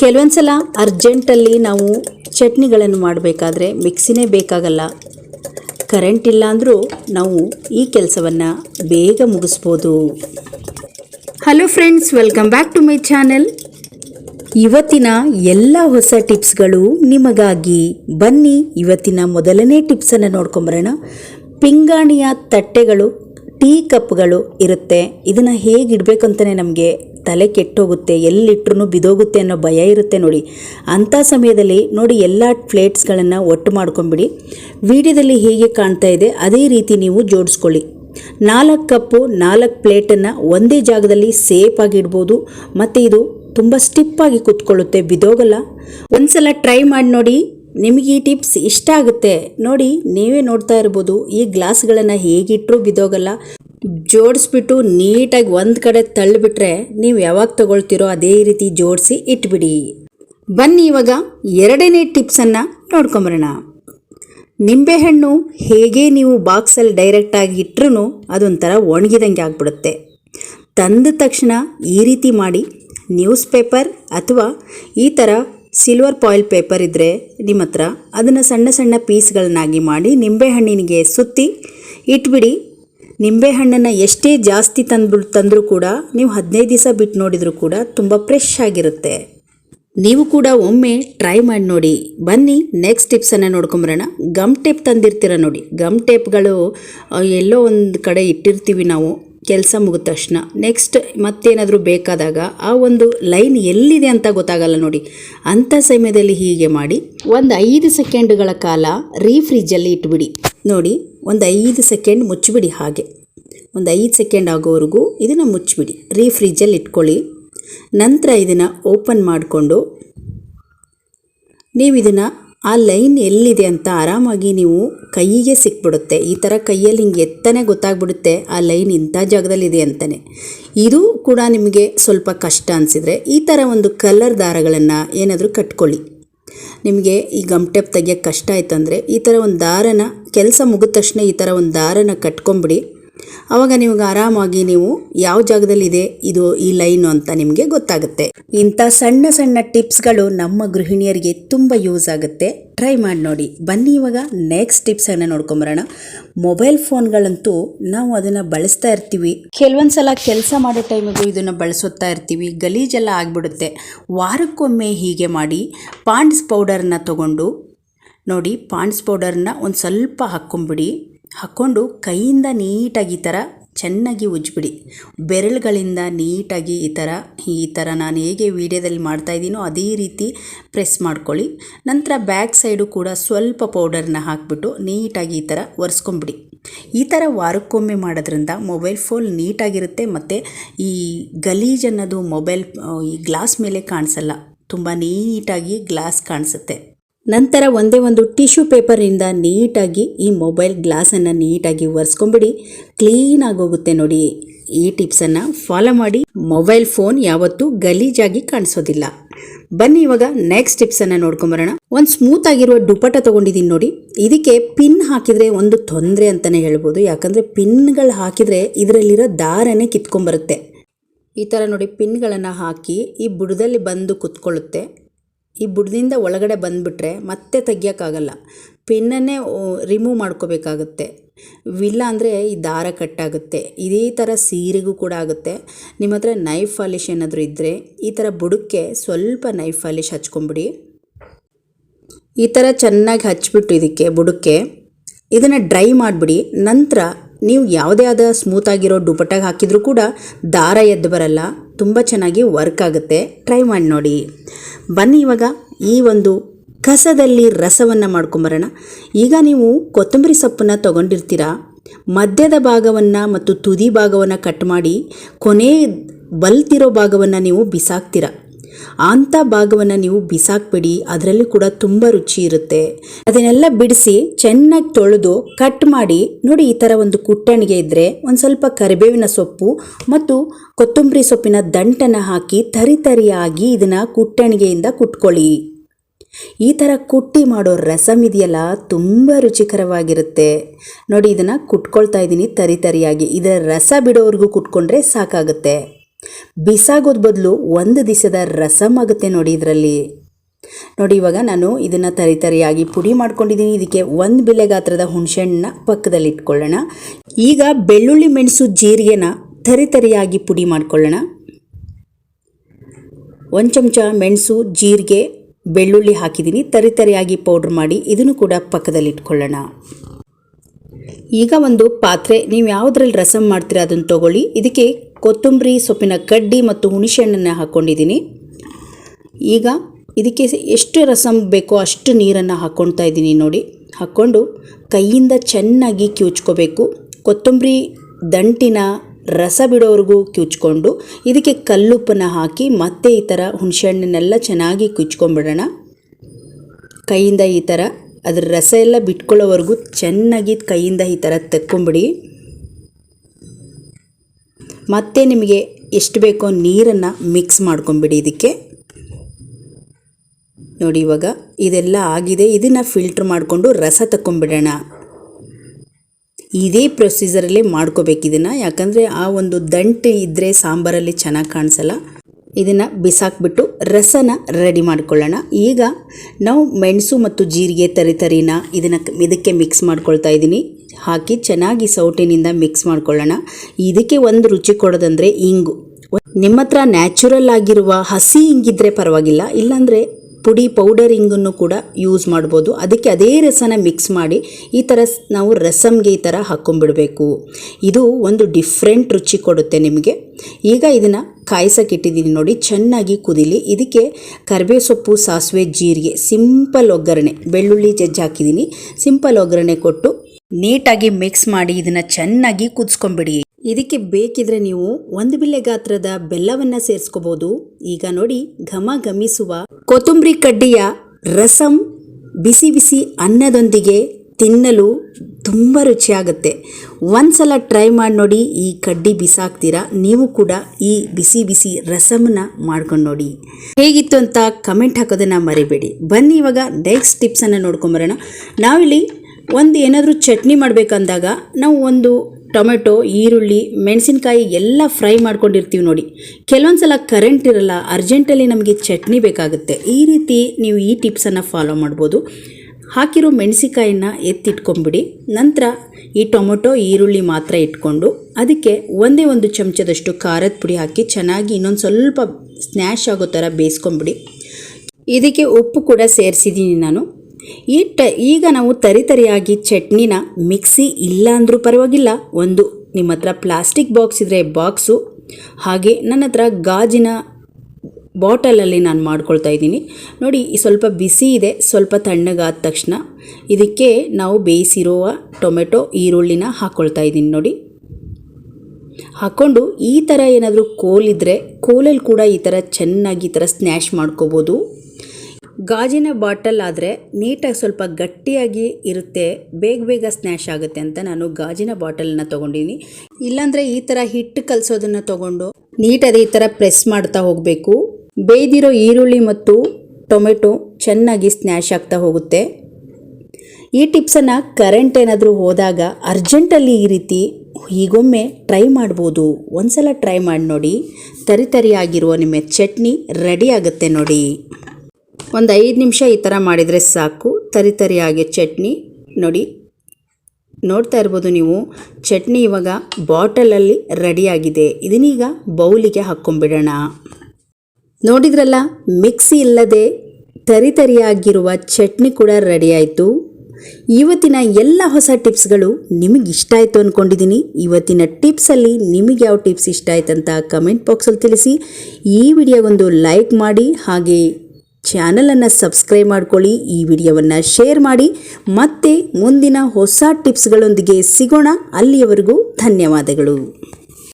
ಕೆಲವೊಂದು ಸಲ ಅರ್ಜೆಂಟಲ್ಲಿ ನಾವು ಚಟ್ನಿಗಳನ್ನು ಮಾಡಬೇಕಾದ್ರೆ ಮಿಕ್ಸಿನೇ ಬೇಕಾಗಲ್ಲ. ಕರೆಂಟ್ ಇಲ್ಲ ಅಂದರೂ ನಾವು ಈ ಕೆಲಸವನ್ನು ಬೇಗ ಮುಗಿಸ್ಬೋದು. Hello friends welcome back to my channel ಇವತ್ತಿನ ಎಲ್ಲ ಹೊಸ ಟಿಪ್ಸ್ಗಳು ನಿಮಗಾಗಿ. ಬನ್ನಿ ಇವತ್ತಿನ ಮೊದಲನೇ ಟಿಪ್ಸನ್ನು ನೋಡ್ಕೊಂಬರೋಣ. ಪಿಂಗಾಣಿಯ ತಟ್ಟೆಗಳು ಟೀ ಕಪ್ಗಳು ಇರುತ್ತೆ. ಇದನ್ನು ಹೇಗೆ ಇಡಬೇಕಂತಲೇ ನಮಗೆ ತಲೆ ಕೆಟ್ಟೋಗುತ್ತೆ ಎಲ್ಲಿಟ್ರೂ ಬಿದೋಗುತ್ತೆ ಅನ್ನೋ ಭಯ ಇರುತ್ತೆ ನೋಡಿ. ಅಂಥ ಸಮಯದಲ್ಲಿ ನೋಡಿ ಎಲ್ಲ ಪ್ಲೇಟ್ಸ್ಗಳನ್ನು ಒಟ್ಟು ಮಾಡ್ಕೊಂಬಿಡಿ. ವಿಡಿಯೋದಲ್ಲಿ ಹೇಗೆ ಕಾಣ್ತಾ ಇದೆ, ಅದೇ ರೀತಿ ನೀವು ಜೋಡಿಸ್ಕೊಳ್ಳಿ. ನಾಲ್ಕು ಕಪ್ಪು, ನಾಲ್ಕು ಪ್ಲೇಟನ್ನು ಒಂದೇ ಜಾಗದಲ್ಲಿ ಸೇಫಾಗಿ ಇಡ್ಬೋದು. ಮತ್ತು ಇದು ತುಂಬ ಸ್ಟಿಪ್ಪಾಗಿ ಕೂತ್ಕೊಳ್ಳುತ್ತೆ, ಬಿದೋಗಲ್ಲ. ಒಂದ್ಸಲ ಟ್ರೈ ಮಾಡಿ ನೋಡಿ. ನಿಮಗೆ ಈ ಟಿಪ್ಸ್ ಇಷ್ಟ ಆಗುತ್ತೆ. ನೋಡಿ, ನೀವೇ ನೋಡ್ತಾ ಇರ್ಬೋದು, ಈ ಗ್ಲಾಸ್ಗಳನ್ನು ಹೇಗಿಟ್ಟರೂ ಬಿದ್ದೋಗಲ್ಲ. ಜೋಡಿಸ್ಬಿಟ್ಟು ನೀಟಾಗಿ ಒಂದು ಕಡೆ ತಳ್ಳಿಬಿಟ್ರೆ ನೀವು ಯಾವಾಗ ತಗೊಳ್ತೀರೋ ಅದೇ ರೀತಿ ಜೋಡಿಸಿ ಇಟ್ಬಿಡಿ. ಬನ್ನಿ ಇವಾಗ ಎರಡನೇ ಟಿಪ್ಸನ್ನು ನೋಡ್ಕೊಂಬರೋಣ. ನಿಂಬೆಹಣ್ಣು ಹೇಗೆ ನೀವು ಬಾಕ್ಸಲ್ಲಿ ಡೈರೆಕ್ಟಾಗಿ ಇಟ್ಟರೂ ಅದೊಂಥರ ಒಣಗಿದಂಗೆ ಆಗಿಬಿಡುತ್ತೆ. ತಂದ ತಕ್ಷಣ ಈ ರೀತಿ ಮಾಡಿ ನ್ಯೂಸ್ ಪೇಪರ್ ಅಥವಾ ಈ ಥರ ಸಿಲ್ವರ್ ಪಾಯಿಲ್ ಪೇಪರ್ ಇದ್ದರೆ ನಿಮ್ಮ ಹತ್ರ ಅದನ್ನು ಸಣ್ಣ ಸಣ್ಣ ಪೀಸ್ಗಳನ್ನಾಗಿ ಮಾಡಿ ನಿಂಬೆಹಣ್ಣಿನಿಗೆ ಸುತ್ತಿ ಇಟ್ಬಿಡಿ. ನಿಂಬೆಹಣ್ಣನ್ನು ಎಷ್ಟೇ ಜಾಸ್ತಿ ತಂದು ತಂದರೂ ಕೂಡ ನೀವು ಹದಿನೈದು ದಿವಸ ಬಿಟ್ಟು ನೋಡಿದರೂ ಕೂಡ ತುಂಬ ಫ್ರೆಶ್ ಆಗಿರುತ್ತೆ. ನೀವು ಕೂಡ ಒಮ್ಮೆ ಟ್ರೈ ಮಾಡಿ ನೋಡಿ. ಬನ್ನಿ ನೆಕ್ಸ್ಟ್ ಟಿಪ್ಸನ್ನು ನೋಡ್ಕೊಂಬರೋಣ. ಗಮ್ ಟೇಪ್ ತಂದಿರ್ತೀರ ನೋಡಿ. ಗಮ್ ಟೇಪ್ಗಳು ಎಲ್ಲೋ ಒಂದು ಕಡೆ ಇಟ್ಟಿರ್ತೀವಿ ನಾವು. ಕೆಲಸ ಮುಗಿದ ತಕ್ಷಣ ನೆಕ್ಸ್ಟ್ ಮತ್ತೇನಾದರೂ ಬೇಕಾದಾಗ ಆ ಒಂದು ಲೈನ್ ಎಲ್ಲಿದೆ ಅಂತ ಗೊತ್ತಾಗಲ್ಲ ನೋಡಿ. ಅಂಥ ಸಮಯದಲ್ಲಿ ಹೀಗೆ ಮಾಡಿ ಒಂದು ಐದು ಸೆಕೆಂಡ್ಗಳ ಕಾಲ ರೀಫ್ರಿಜ್ಜಲ್ಲಿ ಇಟ್ಬಿಡಿ. ನೋಡಿ, ಒಂದು ಐದು ಸೆಕೆಂಡ್ ಮುಚ್ಚಿಬಿಡಿ ಹಾಗೆ. ಒಂದು ಐದು ಸೆಕೆಂಡ್ ಆಗೋವರೆಗೂ ಇದನ್ನು ಮುಚ್ಚಿಬಿಡಿ. ರೀಫ್ರಿಜ್ಜಲ್ಲಿ ಇಟ್ಕೊಳ್ಳಿ. ನಂತರ ಇದನ್ನು ಓಪನ್ ಮಾಡಿಕೊಂಡು ನೀವು ಇದನ್ನು ಆ ಲೈನ್ ಎಲ್ಲಿದೆ ಅಂತ ಆರಾಮಾಗಿ ನೀವು ಕೈಗೆ ಸಿಕ್ಬಿಡುತ್ತೆ. ಈ ಥರ ಕೈಯಲ್ಲಿ ಹಿಂಗೆ ಎತ್ತನೇ ಗೊತ್ತಾಗ್ಬಿಡುತ್ತೆ ಆ ಲೈನ್ ಇಂಥ ಜಾಗದಲ್ಲಿದೆ ಅಂತಲೇ ಇದು ಕೂಡ ನಿಮಗೆ ಸ್ವಲ್ಪ ಕಷ್ಟ ಅನಿಸಿದರೆ ಈ ಥರ ಒಂದು ಕಲರ್ ದಾರಗಳನ್ನು ಏನಾದರೂ ಕಟ್ಕೊಳ್ಳಿ. ನಿಮಗೆ ಈ ಗಮ್ಟೆಪ್ ತೆಗಿಯೋಕ್ಕೆ ಕಷ್ಟ ಆಯ್ತಂದರೆ ಈ ಥರ ಒಂದು ದಾರನ ಕೆಲಸ ಮುಗಿದ ತಕ್ಷಣ ಈ ಥರ ಒಂದು ದಾರನ ಕಟ್ಕೊಂಬಿಡಿ. ಆವಾಗ ನಿಮಗೆ ಆರಾಮಾಗಿ ನೀವು ಯಾವ ಜಾಗದಲ್ಲಿದೆ, ಇದು ಈ ಲೈನು ಅಂತ ನಿಮಗೆ ಗೊತ್ತಾಗುತ್ತೆ. ಇಂಥ ಸಣ್ಣ ಸಣ್ಣ ಟಿಪ್ಸ್ಗಳು ನಮ್ಮ ಗೃಹಿಣಿಯರಿಗೆ ತುಂಬ ಯೂಸ್ ಆಗುತ್ತೆ. ಟ್ರೈ ಮಾಡಿ ನೋಡಿ. ಬನ್ನಿ ಇವಾಗ ನೆಕ್ಸ್ಟ್ ಟಿಪ್ಸನ್ನು ನೋಡ್ಕೊಂಬರೋಣ. ಮೊಬೈಲ್ ಫೋನ್ಗಳಂತೂ ನಾವು ಅದನ್ನು ಬಳಸ್ತಾ ಇರ್ತೀವಿ. ಕೆಲವೊಂದು ಸಲ ಕೆಲಸ ಮಾಡೋ ಟೈಮಿಗೂ ಇದನ್ನು ಬಳಸುತ್ತಾ ಇರ್ತೀವಿ. ಗಲೀಜೆಲ್ಲ ಆಗಿಬಿಡುತ್ತೆ. ವಾರಕ್ಕೊಮ್ಮೆ ಹೀಗೆ ಮಾಡಿ ಪಾಂಡ್ಸ್ ಪೌಡರ್ನ ತಗೊಂಡು ನೋಡಿ ಪಾಂಡ್ಸ್ ಪೌಡರ್ನ ಒಂದು ಸ್ವಲ್ಪ ಹಾಕ್ಕೊಂಬಿಡಿ. ಹಾಕ್ಕೊಂಡು ಕೈಯಿಂದ ನೀಟಾಗಿ ಈ ಥರ ಚೆನ್ನಾಗಿ ಉಜ್ಜಿಬಿಡಿ. ಬೆರಳುಗಳಿಂದ ನೀಟಾಗಿ ಈ ಥರ ಈ ಥರ ನಾನು ಹೇಗೆ ವೀಡಿಯೋದಲ್ಲಿ ಮಾಡ್ತಾಯಿದ್ದೀನೋ ಅದೇ ರೀತಿ ಪ್ರೆಸ್ ಮಾಡ್ಕೊಳ್ಳಿ. ನಂತರ ಬ್ಯಾಕ್ ಸೈಡು ಕೂಡ ಸ್ವಲ್ಪ ಪೌಡರ್ನ ಹಾಕಿಬಿಟ್ಟು ನೀಟಾಗಿ ಈ ಥರ ಒರೆಸ್ಕೊಂಬಿಡಿ. ಈ ಥರ ವಾರಕ್ಕೊಮ್ಮೆ ಮಾಡೋದ್ರಿಂದ ಮೊಬೈಲ್ ಫೋನ್ ನೀಟಾಗಿರುತ್ತೆ ಮತ್ತು ಈ ಗಲೀಜನ್ನೋದು ಮೊಬೈಲ್, ಈ ಗ್ಲಾಸ್ ಮೇಲೆ ಕಾಣಿಸಲ್ಲ. ತುಂಬ ನೀಟಾಗಿ ಗ್ಲಾಸ್ ಕಾಣಿಸುತ್ತೆ. ನಂತರ ಒಂದೇ ಒಂದು ಟಿಶ್ಯೂ ಪೇಪರಿಂದ ನೀಟಾಗಿ ಈ ಮೊಬೈಲ್ ಗ್ಲಾಸನ್ನು ನೀಟಾಗಿ ಒರೆಸ್ಕೊಂಬಿಡಿ. ಕ್ಲೀನಾಗಿ ಹೋಗುತ್ತೆ ನೋಡಿ. ಈ ಟಿಪ್ಸನ್ನು ಫಾಲೋ ಮಾಡಿ. ಮೊಬೈಲ್ ಫೋನ್ ಯಾವತ್ತೂ ಗಲೀಜಾಗಿ ಕಾಣಿಸೋದಿಲ್ಲ. ಬನ್ನಿ ಇವಾಗ ನೆಕ್ಸ್ಟ್ ಟಿಪ್ಸನ್ನು ನೋಡ್ಕೊಂಬರೋಣ. ಒಂದು ಸ್ಮೂತ್ ಆಗಿರುವ ದುಪಟ್ಟ ತೊಗೊಂಡಿದ್ದೀನಿ ನೋಡಿ. ಇದಕ್ಕೆ ಪಿನ್ ಹಾಕಿದರೆ ಒಂದು ತೊಂದರೆ ಅಂತಲೇ ಹೇಳ್ಬೋದು. ಯಾಕಂದರೆ ಪಿನ್ಗಳು ಹಾಕಿದರೆ ಇದರಲ್ಲಿರೋ ದಾರನೇ ಕಿತ್ಕೊಂಬರುತ್ತೆ. ಈ ಥರ ನೋಡಿ ಪಿನ್ಗಳನ್ನು ಹಾಕಿ ಈ ಬುಡದಲ್ಲಿ ಬಂದು ಕುತ್ಕೊಳ್ಳುತ್ತೆ. ಈ ಬುಡದಿಂದ ಒಳಗಡೆ ಬಂದುಬಿಟ್ರೆ ಮತ್ತೆ ತೆಗಿಯೋಕ್ಕಾಗಲ್ಲ ಪಿನ್ನನ್ನೇ ರಿಮೂವ್ ಮಾಡ್ಕೋಬೇಕಾಗುತ್ತೆ. ವಿಲ್ಲ ಅಂದರೆ ಈ ದಾರ ಕಟ್ಟಾಗುತ್ತೆ. ಇದೇ ಥರ ಸೀರೆಗೂ ಕೂಡ ಆಗುತ್ತೆ. ನಿಮ್ಮ ಹತ್ರ ನೈಫ್ ಪಾಲಿಷ್ ಏನಾದರೂ ಇದ್ದರೆ ಈ ಥರ ಬುಡಕ್ಕೆ ಸ್ವಲ್ಪ ನೈಫ್ ಪಾಲಿಷ್ ಹಚ್ಕೊಂಬಿಡಿ. ಈ ಥರ ಚೆನ್ನಾಗಿ ಹಚ್ಬಿಟ್ಟು ಇದಕ್ಕೆ, ಬುಡಕ್ಕೆ ಇದನ್ನು ಡ್ರೈ ಮಾಡಿಬಿಡಿ. ನಂತರ ನೀವು ಯಾವುದೇ ಆದ ಸ್ಮೂತಾಗಿರೋ ದುಪಟ್ಟಾಗಿ ಹಾಕಿದರೂ ಕೂಡ ದಾರ ಎದ್ದು ಬರಲ್ಲ. ತುಂಬ ಚೆನ್ನಾಗಿ ವರ್ಕ್ ಆಗುತ್ತೆ. ಟ್ರೈ ಮಾಡಿ ನೋಡಿ. ಬನ್ನಿ ಇವಾಗ ಈ ಒಂದು ಕಸದಲ್ಲಿ ರಸವನ್ನು ಮಾಡ್ಕೊಂಬರೋಣ ಈಗ ನೀವು ಕೊತ್ತಂಬರಿ ಸೊಪ್ಪನ್ನು ತೊಗೊಂಡಿರ್ತೀರಾ? ಮಧ್ಯದ ಭಾಗವನ್ನು ಮತ್ತು ತುದಿ ಭಾಗವನ್ನು ಕಟ್ ಮಾಡಿ ಕೊನೆ ಬಲ್ತಿರೋ ಭಾಗವನ್ನು ನೀವು ಬಿಸಾಕ್ತೀರಾ? ಅಂಥ ಭಾಗವನ್ನು ನೀವು ಬಿಸಾಕ್ಬಿಡಿ, ಅದರಲ್ಲಿ ಕೂಡ ತುಂಬ ರುಚಿ ಇರುತ್ತೆ. ಅದನ್ನೆಲ್ಲ ಬಿಡಿಸಿ ಚೆನ್ನಾಗಿ ತೊಳೆದು ಕಟ್ ಮಾಡಿ, ನೋಡಿ ಈ ಥರ ಒಂದು ಕುಟ್ಟಣಿಗೆ ಇದ್ದರೆ ಒಂದು ಸ್ವಲ್ಪ ಕರಿಬೇವಿನ ಸೊಪ್ಪು ಮತ್ತು ಕೊತ್ತಂಬರಿ ಸೊಪ್ಪಿನ ದಂಟನ್ನು ಹಾಕಿ ತರಿತರಿಯಾಗಿ ಇದನ್ನು ಕುಟ್ಟಣಿಗೆಯಿಂದ ಕುಟ್ಕೊಳ್ಳಿ. ಈ ಥರ ಕುಟ್ಟಿ ಮಾಡೋ ರಸಮ್ ಇದೆಯಲ್ಲ, ತುಂಬ ರುಚಿಕರವಾಗಿರುತ್ತೆ. ನೋಡಿ ಇದನ್ನು ಕುಟ್ಕೊಳ್ತಾ ಇದ್ದೀನಿ ತರಿ ತರಿಯಾಗಿ. ಇದರ ರಸ ಬಿಡೋವರೆಗೂ ಕುಟ್ಕೊಂಡ್ರೆ ಸಾಕಾಗುತ್ತೆ. ಬಿಸಾಗೋದ್ ಬದಲು ಒಂದು ದಿವಸದ ರಸಮ್ ಆಗುತ್ತೆ ನೋಡಿ ಇದರಲ್ಲಿ. ನೋಡಿ ಇವಾಗ ನಾನು ಇದನ್ನು ತರಿ ತರಿಯಾಗಿ ಪುಡಿ ಮಾಡ್ಕೊಂಡಿದ್ದೀನಿ ಇದಕ್ಕೆ ಒಂದು ಬಿಲೆ ಗಾತ್ರದ ಹುಣಸೆಹಣ್ಣನ್ನ ಪಕ್ಕದಲ್ಲಿ ಇಟ್ಕೊಳ್ಳೋಣ. ಈಗ ಬೆಳ್ಳುಳ್ಳಿ ಮೆಣಸು ಜೀರಿಗೆನ ತರಿ ತರಿಯಾಗಿ ಪುಡಿ ಮಾಡ್ಕೊಳ್ಳೋಣ. ಒಂದು ಚಮಚ ಮೆಣಸು, ಜೀರಿಗೆ, ಬೆಳ್ಳುಳ್ಳಿ ಹಾಕಿದ್ದೀನಿ ತರಿ ತರಿಯಾಗಿ ಪೌಡ್ರ್ ಮಾಡಿ ಇದನ್ನು ಕೂಡ ಪಕ್ಕದಲ್ಲಿ ಇಟ್ಕೊಳ್ಳೋಣ. ಈಗ ಒಂದು ಪಾತ್ರೆ, ನೀವು ಯಾವುದ್ರಲ್ಲಿ ರಸಮ್ ಮಾಡ್ತೀರಾ ಅದನ್ನು ತೊಗೊಳ್ಳಿ. ಇದಕ್ಕೆ ಕೊತ್ತಂಬರಿ ಸೊಪ್ಪಿನ ಕಡ್ಡಿ ಮತ್ತು ಹುಣಸೆಹಣ್ಣನ್ನು ಹಾಕ್ಕೊಂಡಿದ್ದೀನಿ ಈಗ ಇದಕ್ಕೆ ಎಷ್ಟು ರಸಮ್ ಬೇಕೋ ಅಷ್ಟು ನೀರನ್ನು ಹಾಕ್ಕೊಳ್ತಾ ಇದ್ದೀನಿ ನೋಡಿ. ಹಾಕ್ಕೊಂಡು ಕೈಯಿಂದ ಚೆನ್ನಾಗಿ ಕಿವುಚ್ಕೋಬೇಕು. ಕೊತ್ತಂಬರಿ ದಂಟಿನ ರಸ ಬಿಡೋವರೆಗೂ ಕಿವುಚ್ಕೊಂಡು ಇದಕ್ಕೆ ಕಲ್ಲುಪ್ಪನ್ನು ಹಾಕಿ ಮತ್ತೆ ಈ ಥರ ಹುಣಸೆಹಣ್ಣನ್ನೆಲ್ಲ ಚೆನ್ನಾಗಿ ಕಿವುಚ್ಕೊಂಬಿಡೋಣ ಕೈಯಿಂದ ಈ ಥರ, ಅದರ ರಸ ಎಲ್ಲ ಬಿಟ್ಕೊಳ್ಳೋವರೆಗೂ ಚೆನ್ನಾಗಿ ಕೈಯಿಂದ ಈ ಥರ ತೆಕ್ಕೊಂಬಿಡಿ. ಮತ್ತೆ ನಿಮಗೆ ಎಷ್ಟು ಬೇಕೋ ನೀರನ್ನು ಮಿಕ್ಸ್ ಮಾಡ್ಕೊಂಬಿಡಿ ಇದಕ್ಕೆ. ನೋಡಿ ಇವಾಗ ಇದೆಲ್ಲ ಆಗಿದೆ. ಇದನ್ನು ಫಿಲ್ಟ್ರ್ ಮಾಡಿಕೊಂಡು ರಸ ತಕ್ಕೊಂಬಿಡೋಣ ಇದೇ ಪ್ರೊಸೀಜರಲ್ಲಿ ಮಾಡ್ಕೋಬೇಕು ಇದನ್ನು. ಯಾಕಂದರೆ ಆ ಒಂದು ದಂಟು ಇದ್ದರೆ ಸಾಂಬಾರಲ್ಲಿ ಚೆನ್ನಾಗಿ ಕಾಣಿಸಲ್ಲ. ಇದನ್ನು ಬಿಸಾಕ್ಬಿಟ್ಟು ರಸನ ರೆಡಿ ಮಾಡ್ಕೊಳ್ಳೋಣ. ಈಗ ನಾವು ಮೆಣಸು ಮತ್ತು ಜೀರಿಗೆ ತರಿ ತರಿನ ಇದನ್ನು ಇದಕ್ಕೆ ಮಿಕ್ಸ್ ಮಾಡ್ಕೊಳ್ತಾ ಇದ್ದೀನಿ. ಹಾಕಿ ಚೆನ್ನಾಗಿ ಸೌಟಿನಿಂದ ಮಿಕ್ಸ್ ಮಾಡ್ಕೊಳ್ಳೋಣ. ಇದಕ್ಕೆ ಒಂದು ರುಚಿ ಕೊಡೋದಂದರೆ ಇಂಗು. ನಿಮ್ಮ ಹತ್ರ ನ್ಯಾಚುರಲ್ ಆಗಿರುವ ಹಸಿ ಇಂಗಿದ್ರೆ ಪರವಾಗಿಲ್ಲ, ಇಲ್ಲಾಂದರೆ ಪುಡಿ ಪೌಡರಿಂಗನ್ನು ಕೂಡ ಯೂಸ್ ಮಾಡ್ಬೋದು. ಅದಕ್ಕೆ ಅದೇ ರಸನ ಮಿಕ್ಸ್ ಮಾಡಿ ಈ ಥರ ನಾವು ರಸಮ್ಗೆ ಈ ಥರ ಹಾಕ್ಕೊಂಡ್ಬಿಡಬೇಕು ಇದು ಒಂದು ಡಿಫ್ರೆಂಟ್ ರುಚಿ ಕೊಡುತ್ತೆ ನಿಮಗೆ. ಈಗ ಇದನ್ನು ಕಾಯಿಸೋಕೆ ಇಟ್ಟಿದ್ದೀನಿ ನೋಡಿ, ಚೆನ್ನಾಗಿ ಕುದಿಲಿ. ಇದಕ್ಕೆ ಕರಿಬೇವು ಸೊಪ್ಪು ಸಾಸಿವೆ, ಜೀರಿಗೆ ಸಿಂಪಲ್ ಒಗ್ಗರಣೆ, ಬೆಳ್ಳುಳ್ಳಿ ಜಜ್ಜಿ ಹಾಕಿದ್ದೀನಿ. ಸಿಂಪಲ್ ಒಗ್ಗರಣೆ ಕೊಟ್ಟು ನೀಟಾಗಿ ಮಿಕ್ಸ್ ಮಾಡಿ ಇದನ್ನು ಚೆನ್ನಾಗಿ ಕುದಿಸ್ಕೊಂಬಿಡಿ ಇದಕ್ಕೆ ಬೇಕಿದ್ರೆ ನೀವು ಒಂದು ಬಿಲ್ಲೆ ಗಾತ್ರದ ಬೆಲ್ಲವನ್ನು ಸೇರಿಸ್ಕೋಬಹುದು ಈಗ ನೋಡಿ ಘಮ ಘಮಿಸುವ ಕೊತ್ತಂಬರಿ ಕಡ್ಡಿಯ ರಸಂ ಬಿಸಿ ಬಿಸಿ ಅನ್ನದೊಂದಿಗೆ ತಿನ್ನಲು ತುಂಬ ರುಚಿಯಾಗುತ್ತೆ. ಒಂದ್ಸಲ ಟ್ರೈ ಮಾಡಿ ನೋಡಿ ಈ ಕಡ್ಡಿ ಬಿಸಾಕ್ತೀರಾ? ನೀವು ಕೂಡ ಈ ಬಿಸಿ ಬಿಸಿ ರಸಮನ್ನ ಮಾಡ್ಕೊಂಡು ನೋಡಿ. ಹೇಗಿತ್ತು ಅಂತ ಕಮೆಂಟ್ ಹಾಕೋದನ್ನು ಮರಿಬೇಡಿ. ಬನ್ನಿ ಇವಾಗ ನೆಕ್ಸ್ಟ್ ಟಿಪ್ಸನ್ನು ನೋಡ್ಕೊಂಬರೋಣ ನಾವಿಲ್ಲಿ ಒಂದು ಏನಾದರೂ ಚಟ್ನಿ ಮಾಡಬೇಕಂದಾಗ ನಾವು ಒಂದು ಟೊಮೆಟೊ, ಈರುಳ್ಳಿ, ಮೆಣಸಿನ್ಕಾಯಿ ಎಲ್ಲ ಫ್ರೈ ಮಾಡ್ಕೊಂಡಿರ್ತೀವಿ ನೋಡಿ. ಕೆಲವೊಂದು ಸಲ ಕರೆಂಟ್ ಇರಲ್ಲ ಅರ್ಜೆಂಟಲ್ಲಿ ನಮಗೆ ಚಟ್ನಿ ಬೇಕಾಗುತ್ತೆ. ಈ ರೀತಿ ನೀವು ಈ ಟಿಪ್ಸನ್ನು ಫಾಲೋ ಮಾಡ್ಬೋದು. ಹಾಕಿರೋ ಮೆಣಸಿಕಾಯಿನ ಎತ್ತಿಟ್ಕೊಂಬಿಡಿ ನಂತರ ಈ ಟೊಮೊಟೊ, ಈರುಳ್ಳಿ ಮಾತ್ರ ಇಟ್ಕೊಂಡು ಅದಕ್ಕೆ ಒಂದೇ ಒಂದು ಚಮಚದಷ್ಟು ಖಾರದ ಪುಡಿ ಹಾಕಿ ಚೆನ್ನಾಗಿ ಇನ್ನೊಂದು ಸ್ವಲ್ಪ ಸ್ನ್ಯಾಶ್ ಆಗೋ ಥರ ಬೇಯಿಸ್ಕೊಂಬಿಡಿ ಇದಕ್ಕೆ ಉಪ್ಪು ಕೂಡ ಸೇರಿಸಿದ್ದೀನಿ ನಾನು. ಈ ಟ ಈಗ ನಾವು ತರಿತರಿಯಾಗಿ ಚಟ್ನಿನ ಮಿಕ್ಸಿ ಇಲ್ಲ ಅಂದರೂ ಪರವಾಗಿಲ್ಲ. ಒಂದು, ನಿಮ್ಮ ಹತ್ರ ಪ್ಲಾಸ್ಟಿಕ್ ಬಾಕ್ಸ್ ಇದ್ದರೆ ಬಾಕ್ಸು. ಹಾಗೆ ನನ್ನ ಹತ್ರ ಗಾಜಿನ ಬಾಟಲಲ್ಲಿ ನಾನು ಮಾಡ್ಕೊಳ್ತಾ ಇದ್ದೀನಿ. ನೋಡಿ ಸ್ವಲ್ಪ ಬಿಸಿ ಇದೆ, ಸ್ವಲ್ಪ ತಣ್ಣಗಾದ ತಕ್ಷಣ ಇದಕ್ಕೆ ನಾವು ಬೇಯಿಸಿರುವ ಟೊಮೆಟೊ, ಈರುಳ್ಳಿನ ಹಾಕ್ಕೊಳ್ತಾ ಇದ್ದೀನಿ ನೋಡಿ. ಹಾಕ್ಕೊಂಡು ಈ ಥರ ಏನಾದರೂ ಕೋಲಿದ್ರೆ, ಕೋಲಲ್ಲಿ ಕೂಡ ಈ ಥರ ಚೆನ್ನಾಗಿ ಈ ಥರ ಸ್ನ್ಯಾಶ್ ಮಾಡ್ಕೋಬೋದು. ಗಾಜಿನ ಬಾಟಲ್ ಆದರೆ ನೀಟಾಗಿ ಸ್ವಲ್ಪ ಗಟ್ಟಿಯಾಗಿ ಇರುತ್ತೆ, ಬೇಗ ಬೇಗ ಸ್ನ್ಯಾಶ್ ಆಗುತ್ತೆ ಅಂತ ನಾನು ಗಾಜಿನ ಬಾಟಲನ್ನ ತೊಗೊಂಡಿನಿ. ಇಲ್ಲಾಂದರೆ ಈ ಥರ ಹಿಟ್ಟು ಕಲಸೋದನ್ನು ತೊಗೊಂಡು ನೀಟಾಗಿ ಈ ಥರ ಪ್ರೆಸ್ ಮಾಡ್ತಾ ಹೋಗಬೇಕು. ಬೇಯ್ದಿರೋ ಈರುಳ್ಳಿ ಮತ್ತು ಟೊಮೆಟೊ ಚೆನ್ನಾಗಿ ಸ್ನ್ಯಾಶ್ ಆಗ್ತಾ ಹೋಗುತ್ತೆ. ಈ ಟಿಪ್ಸನ್ನು ಕರೆಂಟ್ ಏನಾದರೂ ಹೋದಾಗ ಅರ್ಜೆಂಟಲ್ಲಿ ಈ ರೀತಿ ಈಗೊಮ್ಮೆ ಟ್ರೈ ಮಾಡ್ಬೋದು. ಒಂದು ಸಲ ಟ್ರೈ ಮಾಡಿ ನೋಡಿ. ತರಿ ತರಿಯಾಗಿರುವ ನಿಮ್ಮ ಚಟ್ನಿ ರೆಡಿ ಆಗುತ್ತೆ ನೋಡಿ. ಒಂದು ಐದು ನಿಮಿಷ ಈ ಥರ ಮಾಡಿದರೆ ಸಾಕು. ತರಿ ತರಿಯಾಗಿ ಚಟ್ನಿ. ನೋಡಿ. ನೋಡ್ತಾ ಇರ್ಬೋದು ನೀವು, ಚಟ್ನಿ ಇವಾಗ ಬಾಟಲಲ್ಲಿ ರೆಡಿಯಾಗಿದೆ ಇದನ್ನೀಗ ಬೌಲಿಗೆ ಹಾಕ್ಕೊಂಬಿಡೋಣ ನೋಡಿದ್ರಲ್ಲ, ಮಿಕ್ಸಿ ಇಲ್ಲದೆ ತರಿ ತರಿಯಾಗಿರುವ ಚಟ್ನಿ ಕೂಡ ರೆಡಿಯಾಯಿತು ಇವತ್ತಿನ ಎಲ್ಲ ಹೊಸ ಟಿಪ್ಸ್ಗಳು ನಿಮಗೆ ಇಷ್ಟ ಆಯಿತು ಅಂದ್ಕೊಂಡಿದ್ದೀನಿ ಇವತ್ತಿನ ಟಿಪ್ಸಲ್ಲಿ ನಿಮಗೆ ಯಾವ ಟಿಪ್ಸ್ ಇಷ್ಟ ಆಯ್ತು ಅಂತ ಕಮೆಂಟ್ ಬಾಕ್ಸಲ್ಲಿ ತಿಳಿಸಿ. ಈ ವಿಡಿಯೋಗೊಂದು ಲೈಕ್ ಮಾಡಿ, ಹಾಗೆ ಚಾನಲನ್ನು ಸಬ್ಸ್ಕ್ರೈಬ್ ಮಾಡ್ಕೊಳ್ಳಿ ಈ ವಿಡಿಯೋವನ್ನು ಶೇರ್ ಮಾಡಿ ಮತ್ತೆ ಮುಂದಿನ ಹೊಸ ಟಿಪ್ಸ್ಗಳೊಂದಿಗೆ ಸಿಗೋಣ. ಅಲ್ಲಿಯವರೆಗೂ ಧನ್ಯವಾದಗಳು.